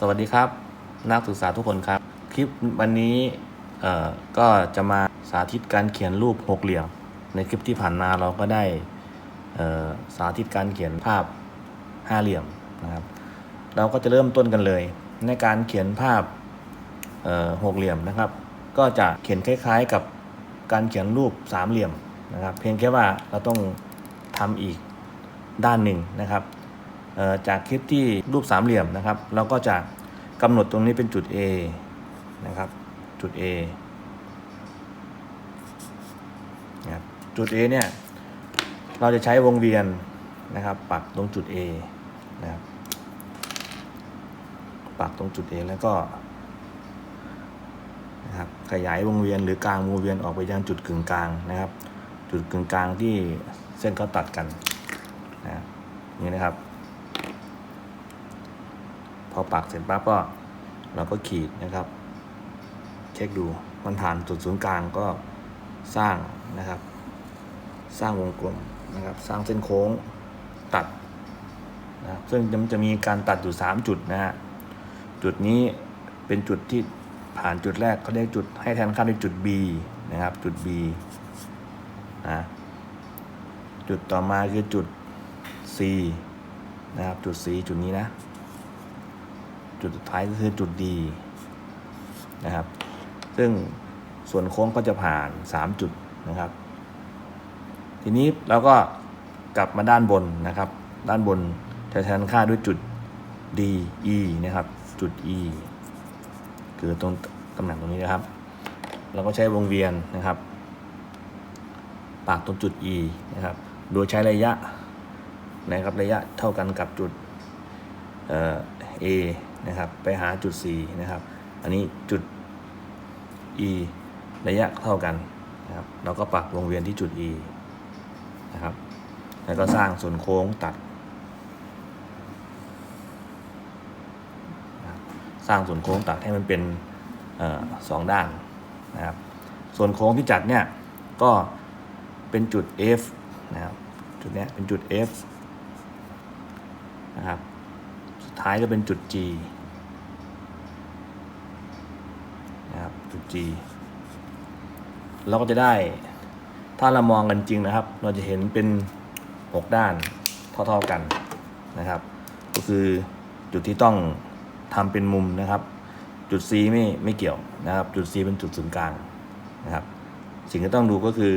สวัสดีครับ นักศึกษาทุกคนครับ คลิปวันนี้ก็จะมาสาธิตการเขียนรูปหกเหลี่ยม ในคลิปที่ผ่านมาเราก็ได้สาธิตการเขียนภาพห้าเหลี่ยมนะครับ เราก็จะเริ่มต้นกันเลย ในการเขียนภาพหกเหลี่ยมนะครับ ก็จะเขียนคล้ายๆกับการเขียนรูปสามเหลี่ยมนะครับ เพียงแค่ว่าเราต้องทำอีกด้านหนึ่งนะครับ จากคลิปที่รูปสามเหลี่ยมนะครับ เราก็จะกำหนดตรงนี้เป็นจุด A นะครับ จุด A นะครับจุด A เนี่ยเราจะใช้วงเวียนนะครับปักตรงจุด A นะครับปักตรงจุด A แล้วก็นะครับขยายวงเวียนหรือกลางวงเวียนออกไปยังจุดกึ่งกลางนะครับ จุดกึ่งกลางที่เส้นเขาตัดกันนะครับนี่นะครับ อปักเสร็จปั๊บก็เราก็ขีดนะครับ เช็คดูมันผ่านจุดศูนย์กลางก็สร้างนะครับ สร้างวงกลมนะครับ สร้างเส้นโค้งตัดนะซึ่งมันจะมีการตัดอยู่ 3 จุดนะฮะจุดนี้เป็นจุดที่ผ่านจุดแรกเขาเรียกจุดให้แทนค่าด้วยจุด B นะครับ จุด B นะจุดต่อมาคือจุด C นะครับ จุด C จุดนี้นะ จุดสุดท้ายก็คือจุดดีนะครับ ซึ่งส่วนโค้งก็จะผ่าน 3 จุดนะครับ ทีนี้เราก็กลับมาด้านบนนะครับ ด้านบนจะแทนค่าด้วยจุด D E นะครับ จุด E คือตรงตำแหน่งตรงนี้นะครับ เราก็ใช้วงเวียนนะครับ ปากตรงจุด E นะครับ โดยใช้ระยะนะครับระยะเท่ากันกับจุดเอ่อ A นะครับ ไปหาจุด C นะครับ อันนี้จุด E ระยะเท่ากันนะครับ เราก็ปักวงเวียนที่จุด E นะครับ แล้วก็สร้างส่วนโค้งตัด สร้างส่วนโค้งตัดให้มันเป็นออสองด้านนะครับ ส่วนโค้งที่จัดเนี่ยก็เป็นจุด F นะครับ จุดเนี้ยเป็นจุด F นะครับ สุดท้ายก็เป็นจุด G นะครับ จุด G เราก็จะได้ ถ้าเรามองกันจริงนะครับ เราจะเห็นเป็น 6 ด้านเท่าๆกันนะครับ ก็คือจุดที่ต้องทำเป็นมุมนะครับ จุด C ไม่ไม่เกี่ยวนะครับ จุด C เป็นจุดศูนย์กลางนะครับ สิ่งที่ต้องดูก็คือ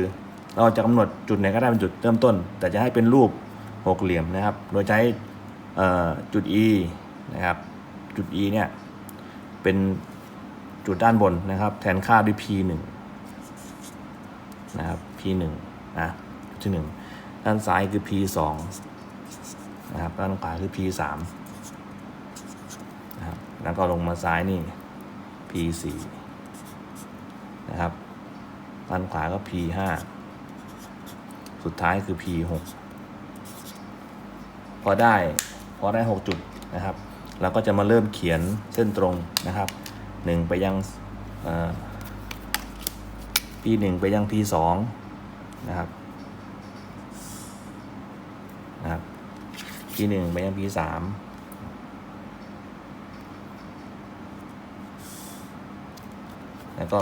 เราจะกำหนดจุดไหนก็ได้เป็นจุดเริ่มต้น แต่จะให้เป็นรูปหกเหลี่ยมนะครับ โดยใช้จุด E นะครับ จุด E เนี่ยเป็น จุดด้านบนนะครับ แทนค่าด้วย P 1นะครับ P 1นะจุดที่ 1 ด้านซ้ายคือ P 2นะครับ ด้านขวาคือ P 3นะครับ แล้วก็ลงมาซ้ายนี่ P 4นะครับ ด้านขวาก็ P 5สุดท้ายคือ P 6พอได้พอได้ 6 จุดนะครับเราก็จะมาเริ่มเขียนเส้นตรงนะครับ 1ไปยังเอ่อ P 1 ไปยัง P 2 นะครับนะครับ P 1 ไปยัง P 3 แล้วก็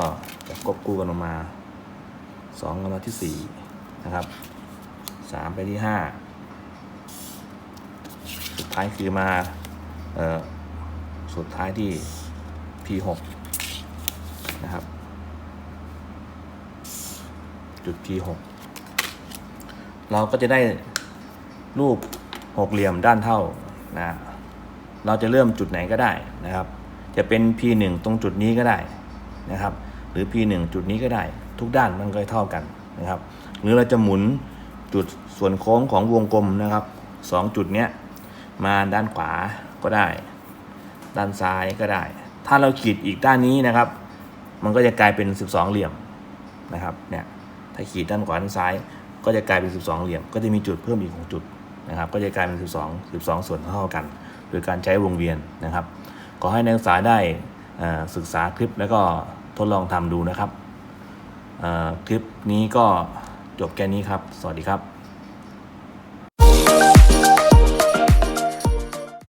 จะกบกู้กันออกมา2กันมาที่ 4 นะครับ 3 ไปที่ 5 สุดท้ายคือมาเอ่อสุดท้ายที่ P6 นะครับ จุด P6 เราก็จะได้รูปหกเหลี่ยมด้านเท่านะเราจะเริ่มจุดไหนก็ได้นะครับ จะเป็น P1 ตรงจุดนี้ก็ได้นะครับ หรือ P1 จุดนี้ก็ได้ ทุกด้านมันก็เท่ากันนะครับ หรือเราจะหมุนจุดส่วนโค้งของวงกลมนะครับสองจุดเนี้ยมาด้านขวาก็ได้ ด้านซ้ายก็ได้ ถ้าเราขีดอีกด้านนี้นะครับ มันก็จะกลายเป็น 12 เหลี่ยมนะครับเนี่ยถ้าขีดด้านขวาด้านซ้าย ก็จะกลายเป็น 12 เหลี่ยม ก็จะมีจุดเพิ่มอีก6จุดนะครับ ก็จะกลายเป็น 12 12 ส่วนเท่ากัน โดยการใช้วงเวียนนะครับ ขอให้นักศึกษาได้ศึกษาคลิปแล้วก็ทดลองทำดูนะครับคลิปนี้ก็จบแค่นี้ครับ สวัสดีครับ